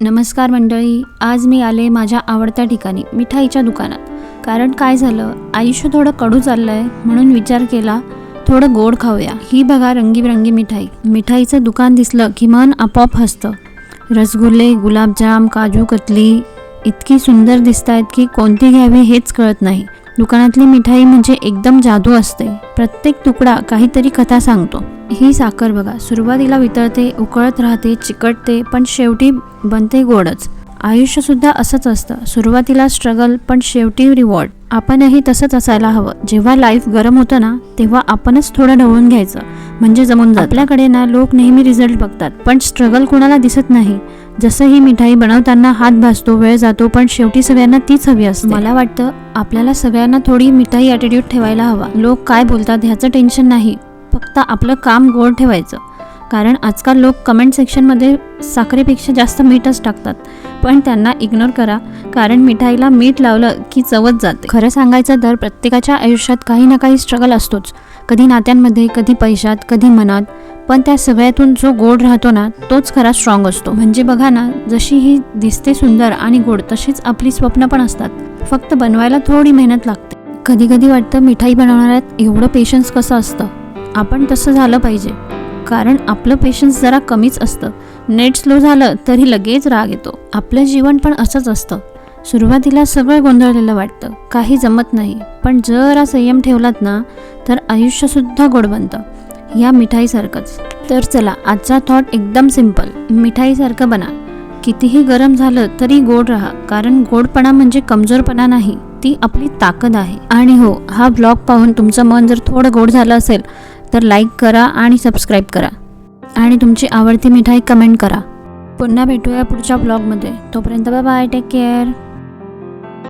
नमस्कार मंडळी आज मी आले माझ्या आवडत्या ठिकाणी मिठाईच्या दुकानात. कारण काय झालं आयुष्य थोडं कडू चाललं आहे म्हणून विचार केला थोडं गोड खाऊया. ही बघा रंगीबिरंगी मिठाई. मिठाईचं दुकान दिसलं की मन आपोआप हसतं. रसगुल्ले गुलाबजाम काजू कतली इतकी सुंदर दिसत आहेत की कोणती घ्यावी हेच कळत नाही. दुकानातली मिठाई म्हणजे एकदम जादू असते. प्रत्येक तुकडा काहीतरी कथा सांगतो. ही साखर बघा. सुरुवातीला वितळते उकळत राहते चिकटते पण शेवटी बनते गोडच. आयुष्यसुद्धा असंच असतं. सुरुवातीला स्ट्रगल पण शेवटी रिवॉर्ड आपणही तसंच असायला हवं. जेव्हा लाईफ गरम होतं ना तेव्हा आपणच थोडं ढवळून घ्यायचं. म्हणजे जमून जातं. आपल्याकडे ना लोक नेहमी रिझल्ट बघतात. पण स्ट्रगल कोणाला दिसत नाही. जसं ही मिठाई बनवताना हात भासतो वेळ जातो पण शेवटी सगळ्यांना तीच हवी असते. मला वाटतं आपल्याला सगळ्यांना थोडी मिठाई ॲटिट्यूड ठेवायला हवा. लोक काय बोलतात ह्याचं टेन्शन नाही. फक्त आपलं काम गोड ठेवायचं. कारण आजकाल लोक कमेंट सेक्शनमध्ये साखरेपेक्षा जास्त मीठच टाकतात. पण त्यांना इग्नोर करा कारण मिठाईला मीठ लावलं की चवच जाते. खरं सांगायचं तर प्रत्येकाच्या आयुष्यात काही ना काही स्ट्रगल असतोच. कधी नात्यांमध्ये कधी पैशात कधी मनात. पण त्या सगळ्यातून जो गोड राहतो ना तोच खरा स्ट्रॉंग असतो. म्हणजे बघा ना जशी ही दिसते सुंदर आणि गोड तशीच आपली स्वप्न पण असतात. फक्त बनवायला थोडी मेहनत लागते. कधी कधी वाटतं मिठाई बनवणाऱ्यात एवढं पेशन्स कसं असतं? आपण तसं झालं पाहिजे. कारण आपलं पेशन्स जरा कमीच असतं. नेट स्लो झालं तरी लगेच राग येतो. आपलं जीवन पण असंच असतं. सुरुवातीला सगळं गोंधळलेलं वाटतं. काही जमत नाही. पण जरा संयम ठेवलात ना तर आयुष्यसुद्धा गोड बनतं. या मिठाईसारखंच. तर चला आजचा थॉट एकदम सिंपल मिठाईसारखं बना. कितीही गरम झालं तरी गोड राहा. कारण गोडपणा म्हणजे कमजोरपणा नाही. ती आपली ताकद आहे. आणि हो हा ब्लॉग पाहून तुमचं मन जर थोडं गोड झालं असेल तर लाईक करा आणि सबस्क्राईब करा. आणि तुमची आवडती मिठाई कमेंट करा. पुन्हा भेटूया पुढच्या ब्लॉगमध्ये तोपर्यंत बाय बाय टेक केअर